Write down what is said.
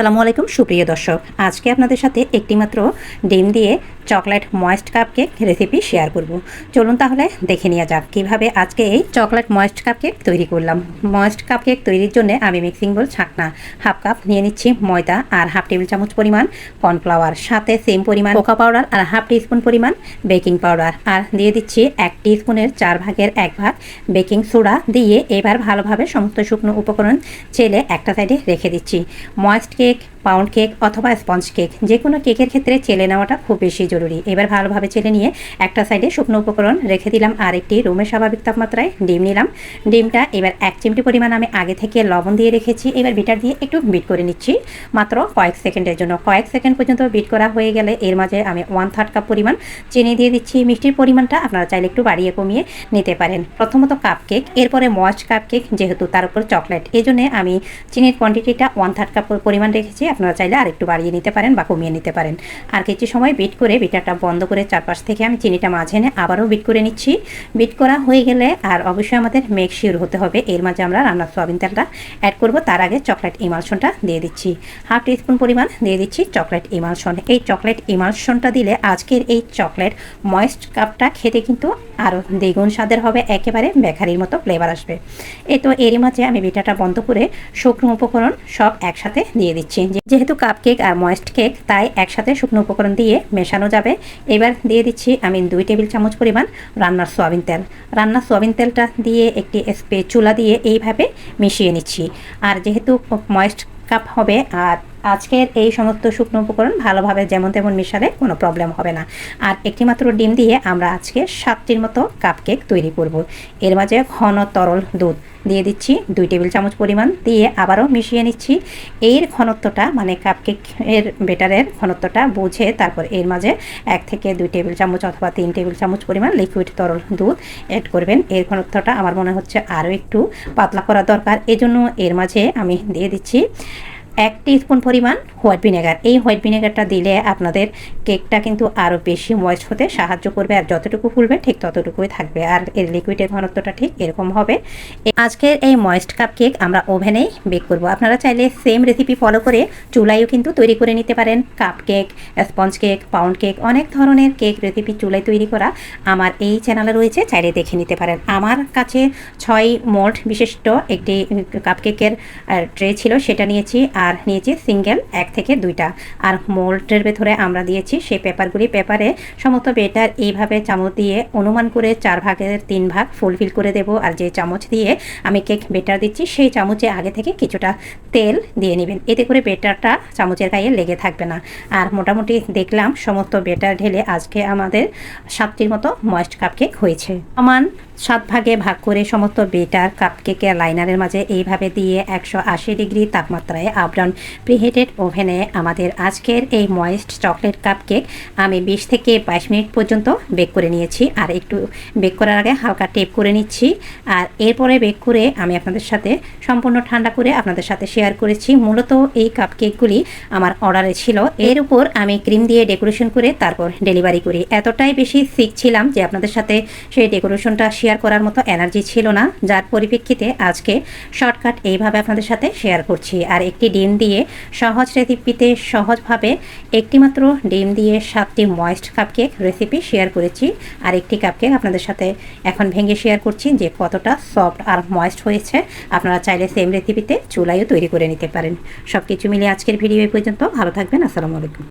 আসসালামু আলাইকুম সুপ্রিয় দর্শক। আজকে আপনাদের সাথে একটিমাত্র ডিম দিয়ে chocolate moist cupcake recipe share করব। চলুন তাহলে দেখে নেওয়া যাক কীভাবে আজকে এই চকলেট ময়েস্ট কাপকেক তৈরি করলাম। ময়েস্ট কাপকেক তৈরির জন্য আমি মিক্সিং বোল ছাকনা হাফ কাপ নিয়ে নিচ্ছি ময়দা আর হাফ টেবিল চামচ পরিমাণ কর্নফ্লাওয়ার সাথে সেম পরিমাণ কোকা পাউডার আর হাফ টিস্পুন পরিমাণ বেকিং পাউডার আর দিয়ে দিচ্ছি এক টিস্পুনের চার ভাগের এক ভাগ বেকিং সোডা দিয়ে এবার ভালোভাবে সমস্ত শুকনো উপকরণ ছেলে একটা সাইডে রেখে দিচ্ছি। ময়েস্ট কেক পাউন্ড কেক অথবা স্পঞ্জ কেক যে কোনো কেকের ক্ষেত্রে চেলে নেওয়াটা খুব বেশি জরুরি। এবার ভালোভাবে চেলে নিয়ে একটা সাইডে শুকনো উপকরণ রেখে দিলাম আর একটি রুমের স্বাভাবিক তাপমাত্রায় ডিম নিলাম। ডিমটা এবার এক চিমটি পরিমাণ আমি আগে থেকে লবণ দিয়ে রেখেছি। এবার বিটার দিয়ে একটু বিট করে নিচ্ছি, মাত্র কয়েক সেকেন্ডের জন্য। কয়েক সেকেন্ড পর্যন্ত বিট করা হয়ে গেলে এর মাঝে আমি ওয়ান থার্ড কাপ পরিমাণ চিনি দিয়ে দিচ্ছি। মিষ্টির পরিমাণটা আপনারা চাইলে একটু বাড়িয়ে কমিয়ে নিতে পারেন। প্রথমত কাপ কেক এরপরে ময়েস্ট কাপ কেক যেহেতু তার উপর চকলেট এই জন্যে আমি চিনির কোয়ান্টিটিটা ওয়ান থার্ড কাপ পরিমাণ রেখেছি। আপনারা চাইলে আর একটু বাড়িয়ে নিতে পারেন বা কমিয়ে নিতে পারেন। আর কিছু সময় বিট করে বিটারটা বন্ধ করে চারপাশ থেকে আমি চিনিটা মাঝে এনে আবারও বিট করে নিচ্ছি। বিট করা হয়ে গেলে আর অবশ্যই আমাদের মেক শিওর হতে হবে। এর মাঝে আমরা রান্নার সোয়াবিন তেলটা অ্যাড করব। তার আগে চকলেট ইমালশনটা দিয়ে দিচ্ছি। হাফ টিস্পুন পরিমাণ দিয়ে দিচ্ছি চকলেট ইমালশন এই চকলেট ইমালশনটা দিলে আজকের এই চকলেট ময়েস্ট কাপটা খেতে কিন্তু আরও দ্বিগুণ স্বাদের হবে। একেবারে বেকারির মতো ফ্লেভার আসবে। এ তো এরই মাঝে আমি বিটাটা বন্ধ করে শুকনো উপকরণ সব একসাথে দিয়ে দিচ্ছি। যেহেতু কাপ কেক আর ময়েস্ট কেক তাই একসাথে শুকনো উপকরণ দিয়ে মেশানো যাবে। এবার দিয়ে দিচ্ছি আমি দুই টেবিল চামচ পরিমাণ রান্নার সোয়াবিন তেল। রান্নার সোয়াবিন তেলটা দিয়ে একটি স্পে চুলা দিয়ে এইভাবে মিশিয়ে নিচ্ছি। আর যেহেতু ময়েস্ট কাপ হবে আর আজকের এই সমস্ত শুকনো উপকরণ ভালোভাবে যেমন তেমন মিশালে কোনো প্রবলেম হবে না। আর একটি মাত্র ডিম দিয়ে আমরা আজকে সাতটির মতো কাপ কেক তৈরি করব। এর মাঝে ঘন তরল দুধ দিয়ে দিচ্ছি দুই টেবিল চামচ পরিমাণ দিয়ে আবারও মিশিয়ে নিচ্ছি। এর ঘনত্বটা মানে কাপকেকের বেটারের ঘনত্বটা বুঝে তারপর এর মাঝে এক থেকে দুই টেবিল চামচ অথবা তিন টেবিল চামচ পরিমাণ লিকুইড তরল দুধ অ্যাড করবেন। এর ঘনত্বটা আমার মনে হচ্ছে আরও একটু পাতলা করা দরকার। এজন্য এর মাঝে আমি দিয়ে দিচ্ছি এক টিস্পুন পরিমাণ হোয়াইট ভিনেগার। এই হোয়াইট ভিনেগারটা দিলে আপনাদের কেকটা কিন্তু আরও বেশি ময়েস্ট হতে সাহায্য করবে আর যতটুকু ফুলবে ঠিক ততটুকুই থাকবে। আর এর লিকুইডের ঘনত্বটা ঠিক এরকম হবে। আজকের এই ময়েস্ট কাপ কেক আমরা ওভেনেই বেক করব। আপনারা চাইলে সেম রেসিপি ফলো করে চুলাইও কিন্তু তৈরি করে নিতে পারেন। Cupcake sponge cake pound cake অনেক ধরনের কেক রেসিপি চুলায় তৈরি করা আমার এই চ্যানেলে রয়েছে। চাইলে দেখে নিতে পারেন। আমার কাছে ছয় মোল্ড বিশিষ্ট একটি কাপ কেকের ট্রে ছিল, সেটা নিয়েছি। আর নিয়েছি সিঙ্গেল এক থেকে দুইটা। আর মোল্ডের ভেতরে আমরা দিয়েছি সেই পেপারগুলি। পেপারে সমস্ত বেটার এইভাবে চামচ দিয়ে অনুমান করে চার ভাগের তিন ভাগ ফুলফিল করে দেব। আর যে চামচ দিয়ে আমি কেক বেটার দিচ্ছি, সেই চামচে আগে থেকে কিছুটা তেল দিয়ে নেবেন। এতে করে বেটারটা চামচের গায়ে লেগে থাকবে না। আর মোটামুটি দেখলাম সমস্ত বেটার ঢেলে আজকে আমাদের সাতটির মতো ময়েস্ট কাপ কেক হয়েছে। সমান সাত ভাগে ভাগ করে সমস্ত বেটার কাপকেকের লাইনারের মাঝে এইভাবে দিয়ে একশো আশি ডিগ্রি তাপমাত্রায় আপডাউন প্রিহিটেড ওভেনে আমাদের আজকের এই ময়েস্ট চকলেট কাপকেক আমি বিশ থেকে বাইশ মিনিট পর্যন্ত বেক করে নিয়েছি। আর একটু বেক করার আগে হালকা টেপ করে নিচ্ছি। আর এরপরে বেক করে আমি আপনাদের সাথে সম্পূর্ণ ঠান্ডা করে আপনাদের সাথে শেয়ার করেছি। মূলত এই কাপকেকগুলি আমার অর্ডারে ছিল। এর উপর আমি ক্রিম দিয়ে ডেকোরেশন করে তারপর ডেলিভারি করি। এতটাই বেশি শিখছিলাম যে আপনাদের সাথে সেই ডেকোরেশনটা শেয়ার শেয়ার করার মতো এনার্জি ছিল না, যার পরিপ্রেক্ষিতে আজকে শর্টকাট এইভাবে আপনাদের সাথে শেয়ার করছি। আর একটি ডিম দিয়ে সহজ রেসিপিতে সহজভাবে একটি মাত্র ডিম দিয়ে সাতটি ময়েস্ট কাপকেক রেসিপি শেয়ার করেছি। আর একটি কাপকেক আপনাদের সাথে এখন ভেঙে শেয়ার করছি, যে কতটা সফট আর ময়েস্ট হয়েছে। আপনারা চাইলে সেম রেসিপিতে চুলাইও তৈরি করে নিতে পারেন। সব কিছু মিলিয়ে আজকের ভিডিও এই পর্যন্ত। ভালো থাকবেন, আসসালামু আলাইকুম।